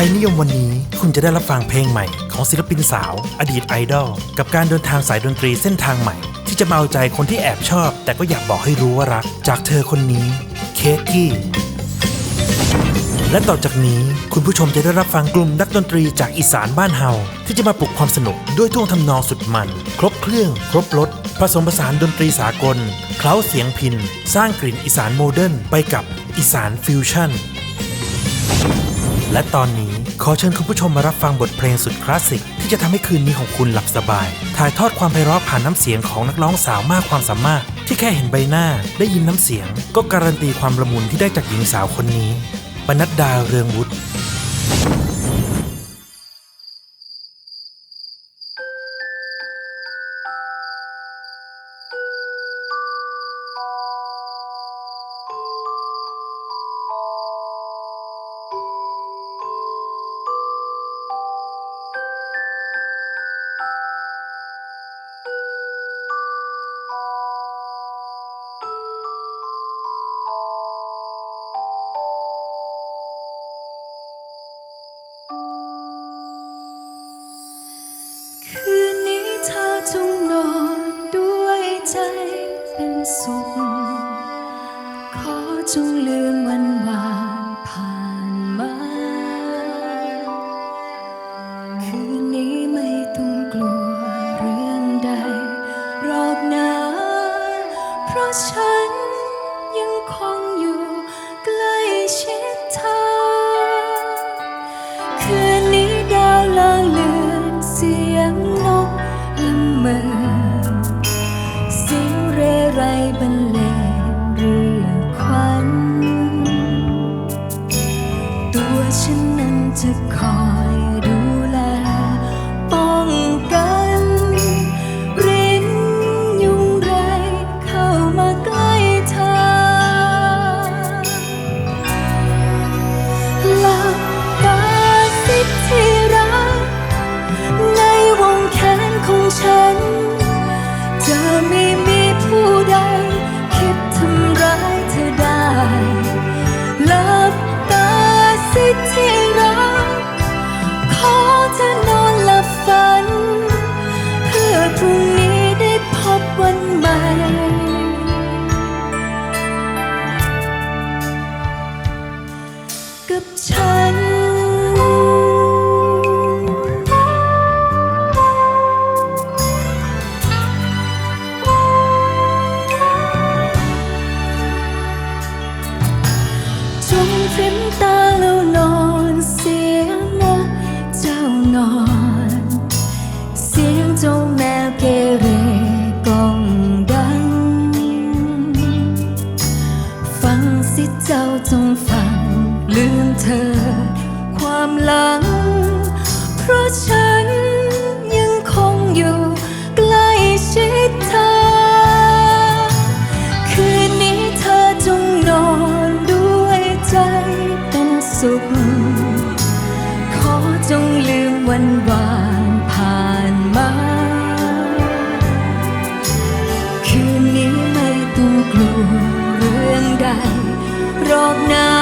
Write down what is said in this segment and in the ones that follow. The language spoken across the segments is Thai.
ทยนิยมวันนี้คุณจะได้รับฟังเพลงใหม่ของศิลปินสาว อดีตไอดอลกับการเดินทางสายดนตรีเส้นทางใหม่ ที่จะมาเอาใจคนที่แอบชอบ แต่ก็อยากบอกให้รู้ว่ารัก จากเธอคนนี้ เคกกี้และต่อจากนี้คุณผู้ชมจะได้รับฟังกลุ่มนักดนตรีจากอีสานบ้านเฮาที่จะมาปลุกความสนุกด้วยท่วงทำนองสุดมัน ครบเครื่องครบรสผสมผสานดนตรีสากล เคล้าเสียงพิน สร้างกลิ่นอีสานโมเดิร์นไปกับอีสานฟิวชั่นและตอนนี้ ขอเชิญคุณผู้ชมมารับฟังบทเพลงสุดคลาสสิก ที่จะทำให้คืนนี้ของคุณหลับสบาย ถ่ายทอดความไพเราะผ่านน้ำเสียงของนักร้องสาวมากความสามารถ ที่แค่เห็นใบหน้าได้ยินน้ำเสียง ก็การันตีความละมุนที่ได้จากหญิงสาวคนนี้ปนัดดาเรืองวุฒิ คืนนี้เธอจงนอนด้วยใจเป็นสุข ขอจงลืมวันวาน สุข ขอจงลืมวันวานผ่านมา คืนนี้ไม่ต้องกลัวเรื่องใดรอกนะ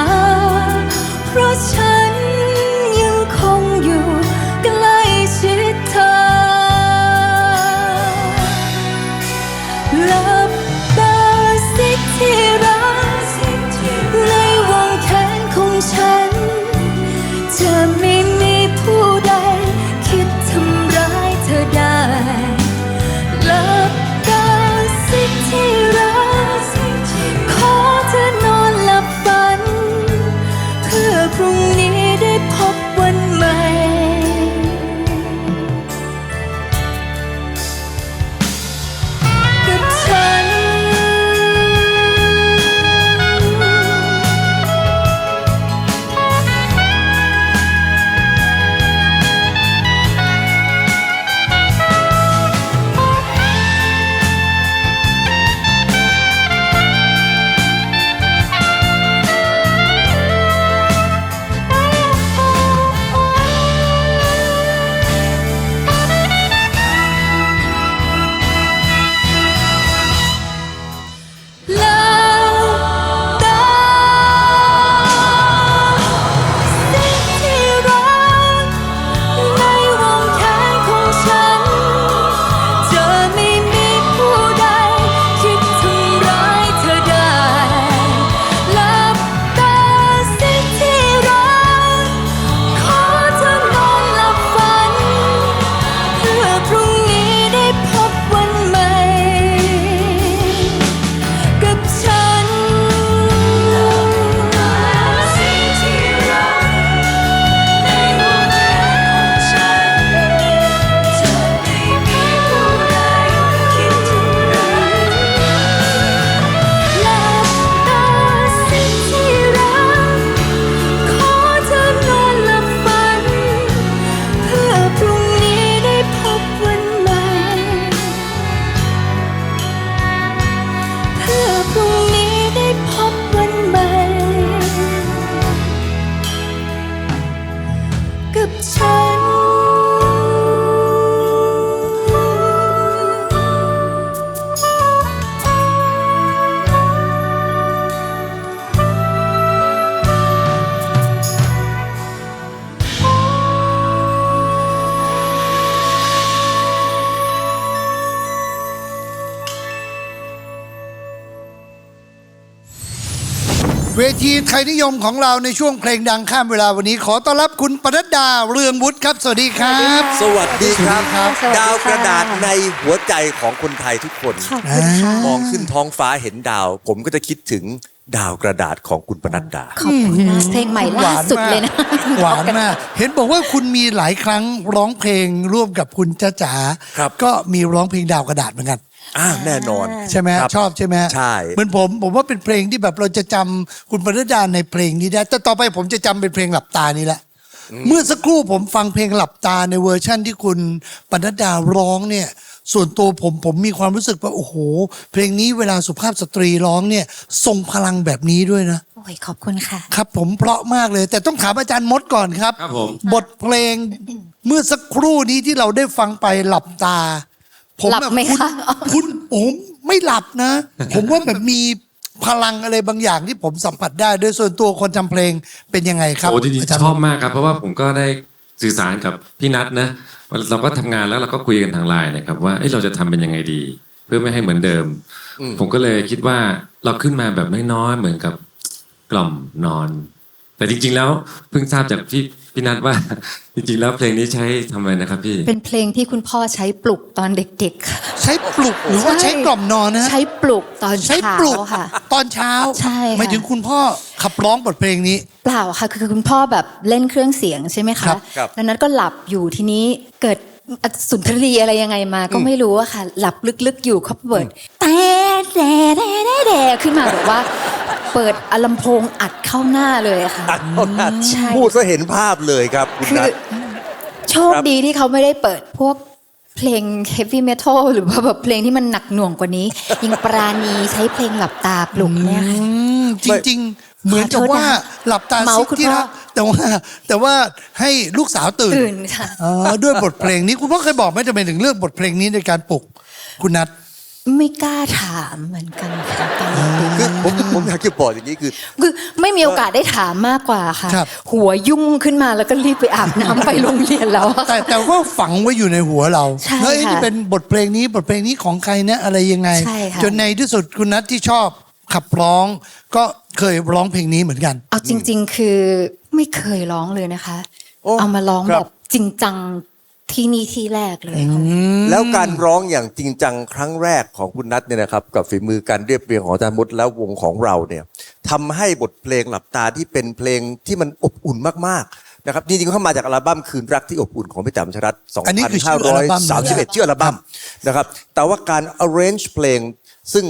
ทีไทยนิยมของเราในช่วงเพลงดังข้ามเวลาวันนี้ ขอต้อนรับคุณปนัดดาเรืองวุฒิครับ สวัสดีครับ สวัสดีครับ สวัสดีครับดาวกระดาษในหัวใจของคนไทยทุกคน ขอบคุณค่ะ มองขึ้นท้องฟ้าเห็นดาว ผมก็จะคิดถึงดาวกระดาษของคุณปนัดดา ขอบคุณนะเพลงใหม่ล่าสุดเลยนะ หวานมากเห็นบอกว่าคุณมีหลายครั้งร้องเพลงร่วมกับคุณจ้าจ๋าครับ ก็มีร้องเพลงดาวกระดาษเหมือนกัน อ่าแน่นอน ใช่ไหมครับชอบใช่ไหมใช่ เหมือนผมผมว่าเป็นเพลงที่แบบเราจะจำคุณปนัดดาในเพลงนี้ได้ แต่ต่อไปผมจะจำเป็นเพลงหลับตานี้แหละ เมื่อสักครู่ผมฟังเพลงหลับตาในเวอร์ชั่นที่คุณปนัดดาร้องเนี่ย ส่วนตัวผมผมมีความรู้สึกว่าโอ้โห เพลงนี้เวลาสุภาพสตรีร้องเนี่ยทรงพลังแบบนี้ด้วยนะ โอ้ยขอบคุณค่ะ ครับผมเพราะมากเลย แต่ต้องถามอาจารย์มดก่อนครับ ครับผม บทเพลงเมื่อสักครู่นี้ที่เราได้ฟังไปหลับตา ผมหลับไหมคุณคะ คุณผมไม่หลับนะ ผมว่าแบบมีพลังอะไรบางอย่างที่ผมสัมผัสได้ โดยส่วนตัวคนทำเพลงเป็นยังไงครับโอ้จริงอาจารๆย์ชอบมากครับ เพราะว่าผมก็ได้สื่อสารกับพี่นัทนะเราก็ทำงานแล้วเราก็คุยกันทางไลน์นะครับว่าเอ้ยเราจะทำเป็นยังไงดี เพื่อไม่ให้เหมือนเดิม ผมก็เลยคิดว่าเราขึ้นมาแบบน้อยๆเหมือนกับกล่อมนอน แต่จริง ๆ แล้วเพิ่งทราบจากพี่ พี่นัทว่า จริงๆแล้วเพลงนี้ใช้ทำอะไรนะครับพี่ เป็นเพลงที่คุณพ่อใช้ปลุกตอนเด็กๆค่ะใช้ปลุกหรือว่าใช่ใช้กล่อมนอนนะฮะใช้ปลุกตอนใช้เช้าปลุกค่ะ ตอนเช้าใช่ค่ะ หมายถึงคุณพ่อขับร้องบทเพลงนี้ เปล่าค่ะคือคุณพ่อแบบเล่นเครื่องเสียงใช่ไหมครัคะบครับ แล้วนั้นก็หลับอยู่ทีนี้เกิดสุนทรีอะไรยังไงมาก็ไม่รู้อะค่ะ หลับลึกๆอยู่เขาเปิดแต่แต่แต่แต่แต่ขึ้นมาแบบว่า เปิดอลำโพงอัดเข้าหน้าเลยอะค่ะ อัดเท่านั้นใช่ พูดก็เห็นภาพเลยครับคุณคือนัท โชคดีที่เขาไม่ได้เปิดพวกเพลงเฮฟวี่เมทัลหรือว่าแบบเพลงที่มันหนักหน่วงกว่านี้ยังปราณีใช้เพลงหลับตาปลุกเนี่ยค่ะ อืมจริง ๆ เหมือนกับว่าหลับตาเมาซิส์คุณที่พ่อ รักแต่ว่าแต่ว่าให้ลูกสาวตื่นตื่นค่ะ อ๋อด้วยบทเพลงนี้คุณพ่อเคยบอกไหมจะเป็นถึงเลือกบทเพลงนี้ในการปลุกคุณนัท ไม่กล้าถามเหมือนกันค่ะตอนเด็กคือผมผมอยากจะบอกอย่างนี้คือ คือไม่มีโอกาสได้ถามมากกว่าค่ะ ครับ หัวยุ่งขึ้นมาแล้วก็รีบไปอาบน้ำ ไปโรงเรียนแล้วอะ แต่แต่ว่าฝังไว้อยู่ในหัวเราใช่เฮ้ยค่ะนี่เป็นบทเพลงนี้บทเพลงนี้ของใครนะอะไรยังไง ใช่ค่ะ จนในที่สุดคุณนัทที่ชอบขับร้อง ก็เคยร้องเพลงนี้เหมือนกัน เอาจริง ๆ คือไม่เคยร้องเลยนะคะ โอ้เอามาร้องครัแบบบจริงจัง ที่นี่ที่แรกเลยค่ะแล้วการร้องอย่างจริงจังครั้งแรกของคุณนัทเนี่ยนะครับ กับฝีมือการเรียบเรียงของอาจารย์มดแล้ววงของเราเนี่ยทำให้บทเพลงหลับตาที่เป็นเพลงที่มันอบอุ่นมากๆนะครับจริงๆเข้ามาจากอัลบั้มคืนรักที่อบอุ่นของพี่แต๋มชรัตน์อันนี้คือชื่ออัลบั้ม 2531ชื่ออัลบั้มนะครับแต่ว่าการ arrange เพลงซึ่ง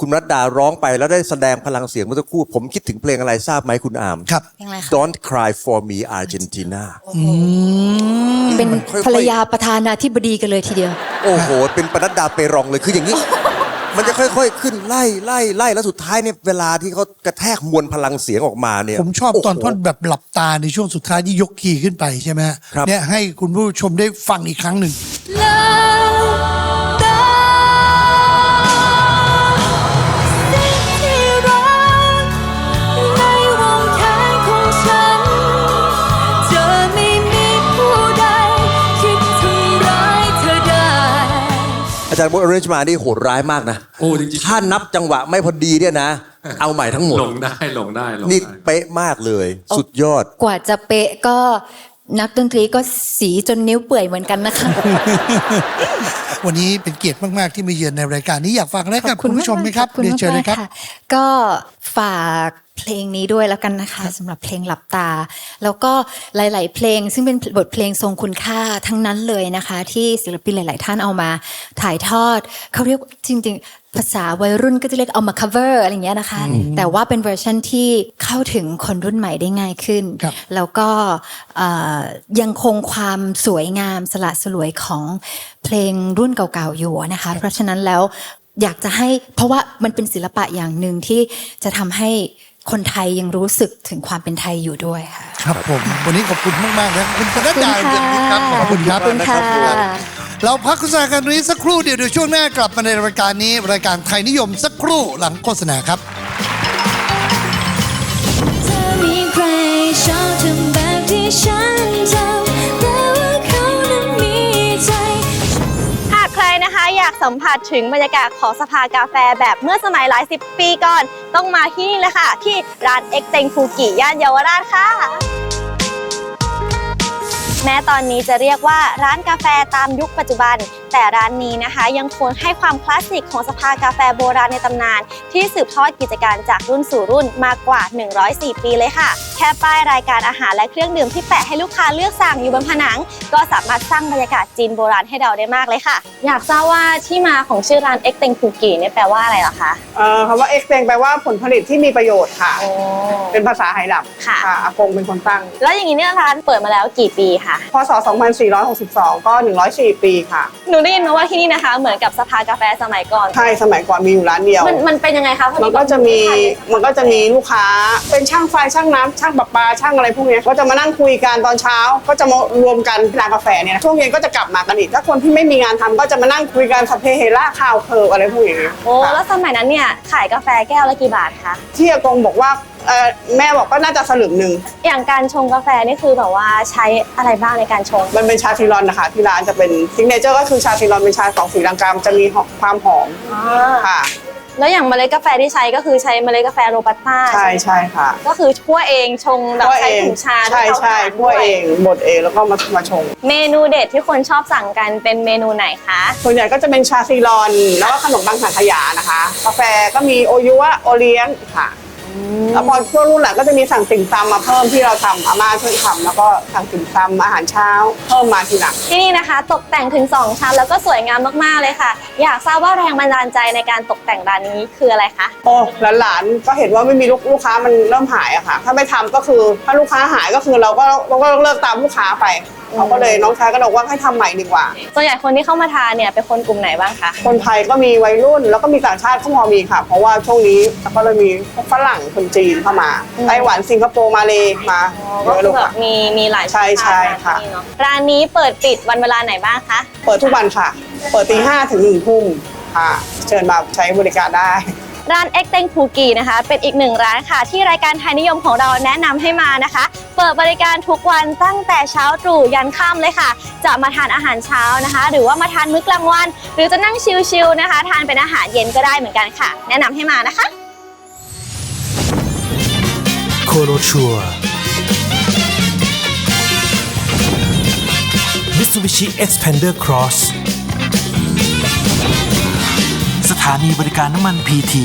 คุณรัตดาร้องไปแล้วได้แสดงพลังเสียงเมื่อสักครู่ ผมคิดถึงเพลงอะไรทราบไหมคุณอาม ครับ เพลงอะไรคะ Don't Cry for Me Argentina เป็นค่อยๆภรรยาประธานาธิบดีกันเลยทีเดียว โอ้โห เป็นปนัดดาเปรองเลยคืออย่างนี้ มันจะค่อยๆ ขึ้นไล่ไล่ไล่แล้วสุดท้ายเนี่ยเวลาที่เขากระแทกมวลพลังเสียงออกมาเนี่ยผมชอบตอนโโหท่อนแบบหลับตาในช่วงสุดท้ายที่ยกคีย์ขึ้นไปใช่ไหมฮะครับ เนี่ยให้คุณผู้ชมได้ฟังอีกครั้งหนึ่งแล้ จารย์มดอเรนจ์มานี่โหดร้ายมากนะโอ้จริงๆถ้านับจังหวะไม่พอดีเนี่ยนะ เอาใหม่ทั้งหมดลงได้ลงได้ลงนี่ได้ เป๊ะมากเลย สุดยอด กว่าจะเป๊ะก็นักดนตรีก็สีจนนิ้วเปื่อยเหมือนกันนะคะ วันนี้เป็นเกียรติมาก ๆ ที่มาเยือนในรายการนี้อยากฝากอะไรกับคุณผู้ชมไหมครับขอณเรียนเชิญเลยครับมากๆะก็ฝาก เพลงนี้ด้วยแล้วกันนะคะสำหรับเพลงหลับตา แล้วก็หลาย ๆ เพลง ซึ่งเป็นบทเพลงทรงคุณค่าทั้งนั้นเลยนะคะ ที่ศิลปินหลาย ๆ ท่านเอามาถ่ายทอดเขาเรียกจริง ๆ ภาษาวัยรุ่นก็จะเรียกเอามา cover อะไรอย่างเงี้ยนะคะ แต่ว่าเป็นเวอร์ชันที่เข้าถึงคนรุ่นใหม่ได้ง่ายขึ้นครับแล้วก็เอ่อยังคงความสวยงามสละสลวยของเพลงรุ่นเก่า ๆ อยู่นะคะ เพราะฉะนั้นแล้วอยากจะให้เพราะว่ามันเป็นศิลปะอย่างหนึ่งที่จะทำให้ คนไทยยังรู้สึกถึงความเป็นไทยอยู่ด้วยค่ะ ครับผมวันนี้ขอบคุณมากๆนะคุณปนัดดาขอบคุณเรืองฤทธิ์ครับขค่ะอบคุณครับขอบคุณค่ะ เราพักโฆษณากันตรงนี้สักครู่เดียวเดี๋ยวช่วงหน้ากลับมาในรายการนี้รายการไทยนิยมสักครู่หลังโฆษณาครับ เธอมีใครชอบทำแบบที่ฉันทำ อยากสัมผัสถึงบรรยากาศของสภากาแฟแบบเมื่อสมัยหลายสิบปีก่อน ต้องมาที่นี่เลยค่ะ ที่ร้านเอ็กเตงฟูกิย่านเยาวราชค่ะ แม้ตอนนี้จะเรียกว่าร้านกาแฟตามยุคปัจจุบัน แต่ร้านนี้นะคะ ยังคงให้ความคลาสสิกของสภากาแฟโบราณในตำนาน ที่สืบทอดกิจการจากรุ่นสู่รุ่นมากกว่า 104 ปีเลยค่ะ แค่ป้ายรายการอาหารและเครื่องดื่มที่แปะให้ลูกค้าเลือกสั่งอยู่บนผนัง ก็สามารถสร้างบรรยากาศจีนโบราณให้เราได้มากเลยค่ะ อยากทราบว่าที่มาของชื่อร้านเอ็กเตงฟูกิเนี่ยแปลว่าอะไรเหรอคะเอ่อคำว่า extend แปลว่าผลผลิตที่มีประโยชน์ค่ะโอ้เป็นภาษาไหหลับค่ะอากงเป็นคนตั้ง แล้วอย่างนี้เนี่ยร้านเปิดมาแล้วกี่ปีคะพศ 2462 ก็ 104 ปีค่ะ หนูได้ยินมาว่าที่นี่นะคะ เหมือนกับสภากาแฟสมัยก่อน ใช่สมัยก่อนมีอยู่ร้านเดียว มันมันเป็นยังไงคะพอดีมันก็จะมีมันก็จะมีลูกค้าเป็นช่างไฟช่างน้ำช่างประปาช่างอะไรพวกเนี้ยก็จะมานั่งคุยกันตอนเช้า ก็จะมารวมกันที่ร้านกาแฟเนี่ยนะช่วงเย็นก็จะกลับมากันอีกถ้าคนที่ไม่มีงานทำก็จะมานั่งคุยกันสพเพเฮล่าข่าวเพออะไรพวกอย่างเงี้ยโอ้ค่ะ แล้วสมัยนั้นเนี่ยขายกาแฟแก้วละกี่บาทคะ ที่อากงบอกว่าเอ่อแม่บอกก็น่าจะสลึงหนึ่งอย่างการชงกาแฟนี่คือแบบว่าใช้อะไรบ้างในการชง มันเป็นชาซีรอนนะคะ ที่ร้านจะเป็นซิกเนเจอร์ก็คือชาซีรอนเป็นชาของสีลังกามจะมีหอมความหอมค่ะ แล้วอย่างเมล็ดกาแฟที่ใช้ก็คือใช้เมล็ดกาแฟโรบัสต้าใช่ใช่ค่ะก็คือคั่วเองชงแบบคั่วใช้เองถุงชาใช่ที่เขาใช่ทานคั่วเองบดเองแล้วก็มามาชง เมนูเด็ดที่คนชอบสั่งกันเป็นเมนูไหนคะ ส่วนใหญ่ก็จะเป็นชาซีรอน แล้วก็ขนมปังสังขยานะคะ กาแฟก็มีโอยัวโอเลี้ยงค่ะ แล้วพอช่วงรุ่นหลังก็จะมีสั่งติ่มซำมาเพิ่มที่เราทำอาม่าช่วยทำแล้วก็สั่งติ่มซำอาหารเช้า เพิ่มมาทีหลัง ที่นี่นะคะ ตกแต่งถึง 2 ชั้นแล้วก็สวยงามมากๆเลยค่ะ อยากทราบว่าแรงบันดาลใจในการตกแต่งร้านนี้คืออะไรคะโอ้หลานๆก็เห็นว่าไม่มีลูกลูกค้ามันเริ่มหายอะค่ะ ถ้าไม่ทำก็คือถ้าลูกค้าหายก็คือเราก็เราก็เลิกตามลูกค้าไป เขาก็เลยน้องชายก็บอกว่าให้ทำใหม่ดีกว่า ส่วนใหญ่คนที่เข้ามาทานเนี่ยเป็นคนกลุ่มไหนบ้างคะคนไทยก็มีวัยรุ่นแล้วก็มีต่างชาติเข้ามามีค่ะ เพราะว่าช่วงนี้ก็เลยมีพวกฝรั่งคนจีนเข้ามาไต้หวันสิงคโปร์มาเลยมาเยก็อะคืลูอกแบบค่ะ มีมีหลายใช่ใช่ชาติค่ะมาที่นี่เนอร้านนี้เปิดปิดวันเวลาไหนบ้างคะ เปิดทุกวันค่ะ เปิดตีห้าถึงหนึ่งทุ่มค่ะ เชิญมาใช้บริการได้ ร้านเอ็กเต็งภูกีนะคะ เป็นอีกหนึ่งร้านค่ะ ที่รายการไทยนิยมของเราแนะนำให้มานะคะ เปิดบริการทุกวันตั้งแต่เช้าตรู่ยันค่ำเลยค่ะ จะมาทานอาหารเช้านะคะ หรือว่ามาทานมื้อกลางวัน หรือจะนั่งชิลๆนะคะ ทานเป็นอาหารเย็นก็ได้เหมือนกันค่ะ แนะนำให้มานะคะโคโรชัวมิ t ูบิชิ Expander Cross ส ถานีบริการน้ำมันพีที